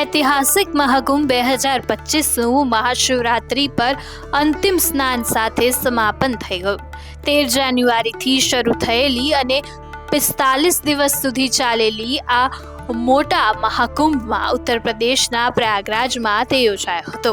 ઐતિહાસિક મહાકુંભ બે હજાર પચીસનું મહાશિવરાત્રિ પર અંતિમ સ્નાન સાથે સમાપન થઈ ગયું. તેર જાન્યુઆરીથી શરૂ થયેલી અને પિસ્તાલીસ દિવસ સુધી ચાલેલી આ મોટા મહાકુંભમાં ઉત્તર પ્રદેશના પ્રયાગરાજમાં તે યોજાયો હતો,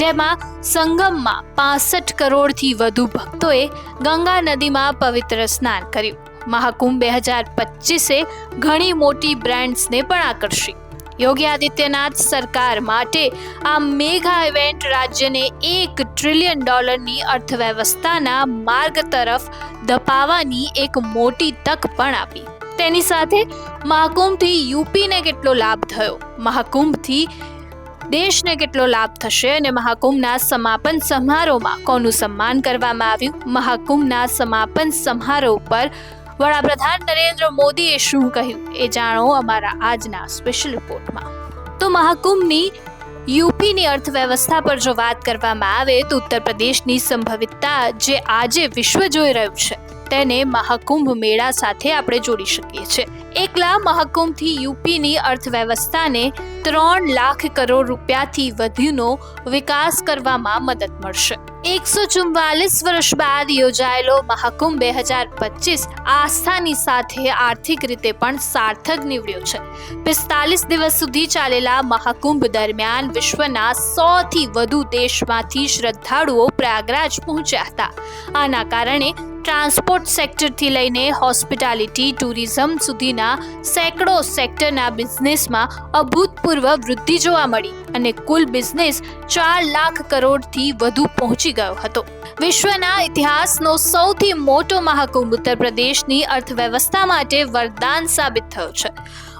જેમાં સંગમમાં પાસઠ કરોડથી વધુ ભક્તોએ ગંગા નદીમાં પવિત્ર સ્નાન કર્યું. મહાકુંભ બે હજાર પચીસે ઘણી મોટી બ્રાન્ડ્સને પણ આકર્ષી. યોગી આદિત્યનાથ સરકાર માટે આ મેગા ઇવેન્ટ રાજ્યને એક ટ્રિલિયન ડોલરની અર્થવ્યવસ્થાના માર્ગ તરફ ધપાવવાની એક મોટી તક પણ આપી. તેની સાથે મહાકુંભથી યુપીને કેટલો લાભ થયો? મહાકુંભથી દેશને કેટલો લાભ થશે અને મહાકુંભના સમાપન સમારોહમાં કોનું સન્માન કરવામાં આવ્યું? મહાકુંભના સમાપન સમારોહ પર વડાપ્રધાન નરેન્દ્ર મોદીએ શું કહ્યું એ જાણો અમારા આજના સ્પેશિયલ રિપોર્ટમાં તો મહાકુંભની યુપીની અર્થવ્યવસ્થા પર જો વાત કરવામાં આવે તો ઉત્તર પ્રદેશની સંભવિતતા જે આજે વિશ્વ જોઈ રહ્યું છે. તેને મહાકુંભ મેળા સાથે આપણે જોડી શકીએ છીએ. એકલા મહાકુંભથી યુપીની અર્થવ્યવસ્થાને ત્રણ લાખ કરોડ રૂપિયાથી વધુનો વિકાસ કરવામાં મદદ મળશે. એકસો ચુમ્વાલીસ વર્ષ બાદ યોજાયેલો મહાકુંભ બે હજાર પચીસ આસ્થાની સાથે આર્થિક રીતે પણ સાર્થક નીવડ્યો છે. પિસ્તાલીસ દિવસ સુધી ચાલેલા મહાકુંભ દરમિયાન વિશ્વના સોથી વધુ દેશમાંથી શ્રદ્ધાળુઓ પ્રયાગરાજ પહોંચ્યા હતા. આના કારણે ટ્રાન્સપોર્ટ સેક્ટરથી લઈને હોસ્પિટાલિટી, ટુરિઝમ સુધીના સેંકડો સેક્ટરના બિઝનેસમાં અભૂતપૂર્વ વૃદ્ધિ જોવા મળી અને કુલ બિઝનેસ ચાર લાખ કરોડથી વધુ પહોંચી ગયો હતો. વિશ્વના ઇતિહાસનો સૌથી મોટો મહાકુંભ ઉત્તર પ્રદેશની અર્થવ્યવસ્થા માટે વરદાન સાબિત થયો છે.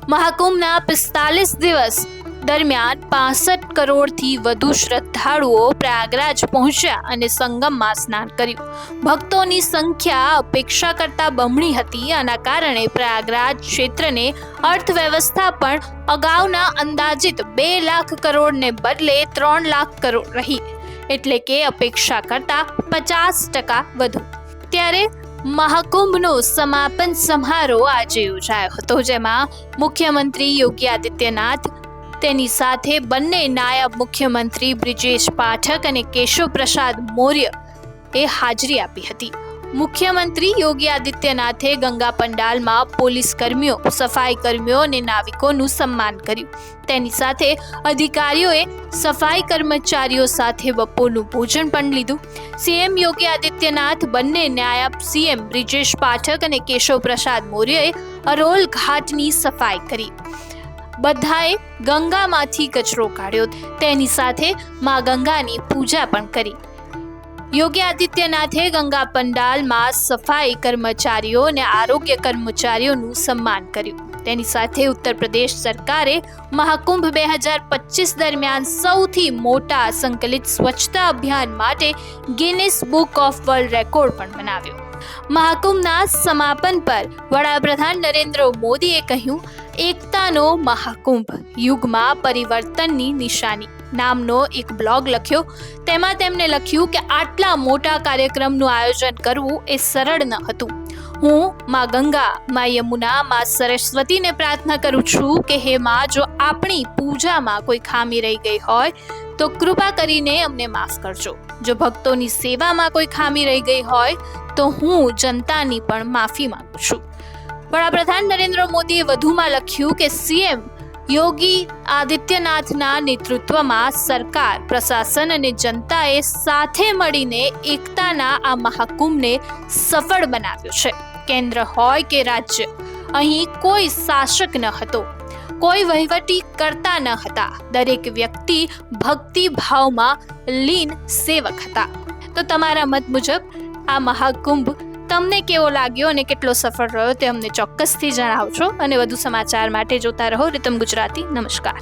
મહાકુંભના પિસ્તાલીસ દિવસ દરમિયાન પાસઠ કરોડથી વધુ શ્રદ્ધાળુઓ પ્રયાગરાજ પહોંચ્યા અને સંગમમાં સ્નાન કર્યું. ભક્તોની સંખ્યા અપેક્ષા કરતાં બમણી હતી. આના કારણે પ્રયાગરાજ ક્ષેત્રને અર્થવ્યવસ્થા પણ અગાઉના અંદાજિત બે લાખ કરોડને બદલે ત્રણ લાખ કરોડ રહી, એટલે કે અપેક્ષા કરતાં પચાસ ટકા વધુ. ત્યારે મહાકુંભનો સમાપન સમારોહ આજે યોજાયો હતો, જેમાં મુખ્યમંત્રી યોગી આદિત્યનાથ તેની સાથે બંને નાયબ મુખ્યમંત્રી બ્રિજેશ પાઠક અને કેશવ પ્રસાદ મૌર્ય એ હાજરી આપી હતી. મુખ્યમંત્રી યોગી આદિત્યનાથે ગંગા પંડાલમાં પોલીસ કર્મીઓ, સફાઈ કર્મીઓ અને નાવિકોનું સન્માન કર્યું. તેની સાથે અધિકારીઓએ સફાઈ કર્મચારીઓ સાથે બપોરનું ભોજન પણ લીધું. સીએમ યોગી આદિત્યનાથ, બંને નાયબ સીએમ બ્રિજેશ પાઠક અને કેશવ પ્રસાદ મૌર્યએ અરોલ ઘાટની સફાઈ કરી. બધાએ ગંગામાંથી કચરો કાઢ્યો. તેની સાથે મા ગંગાની પૂજા પણ કરી. યોગી આદિત્યનાથે ગંગા પંડાલમાં સફાઈ કર્મચારીઓ અને આરોગ્ય કર્મચારીઓનું સન્માન કર્યું. તેની સાથે ઉત્તર પ્રદેશ સરકારે મહાકુંભ બે હજાર પચીસ દરમિયાન સૌથી મોટા સંકલિત સ્વચ્છતા અભિયાન માટે Guinness book of world record પણ બનાવ્યો. મહાકુંભના સમાપન પર વડાપ્રધાન નરેન્દ્ર મોદીએ કહ્યું, એકતાનો મહાકુંભ, યુગમાં પરિવર્તનની નિશાની. નામનો એક બ્લોગ લખ્યો. તેમાં તેમણે લખ્યું કે આટલા મોટા કાર્યક્રમનું આયોજન કરવું એ સરળ ન હતું. હું, માં ગંગા, માં યમુના, માં સરસ્વતીને પ્રાર્થના કરું છું કે હે માં, જો આપણી પૂજામાં કોઈ ખામી રહી ગઈ હોય, તો કૃપા કરીને અમને માફ કરજો. જો ભક્તોની સેવામાં કોઈ ખામી રહી ગઈ હોય તો હું જનતાની પણ માફી માંગુ છું. વડાપ્રધાન નરેન્દ્ર મોદીએ વધુમાં લખ્યું કે સીએમ યોગી આદિત્યનાથના નેતૃત્વમાં સરકાર, પ્રશાસન અને જનતાએ સાથે મળીને એકતાના આ મહાકુંભને સફળ બનાવ્યો છે. કેન્દ્ર હોય કે રાજ્ય, અહીં કોઈ શાસક ન હતો, કોઈ વહીવટી કરતા ન હતા. દરેક વ્યક્તિ ભક્તિ ભાવમાં લીન સેવક હતા. તો તમારા મત મુજબ આ મહાકુંભ તમને કેવો લાગ્યો અને કેટલો સફળ રહ્યો તે અમને ચોક્કસથી જણાવજો અને વધુ સમાચાર માટે જોતા રહો રીતમ ગુજરાતી. નમસ્કાર.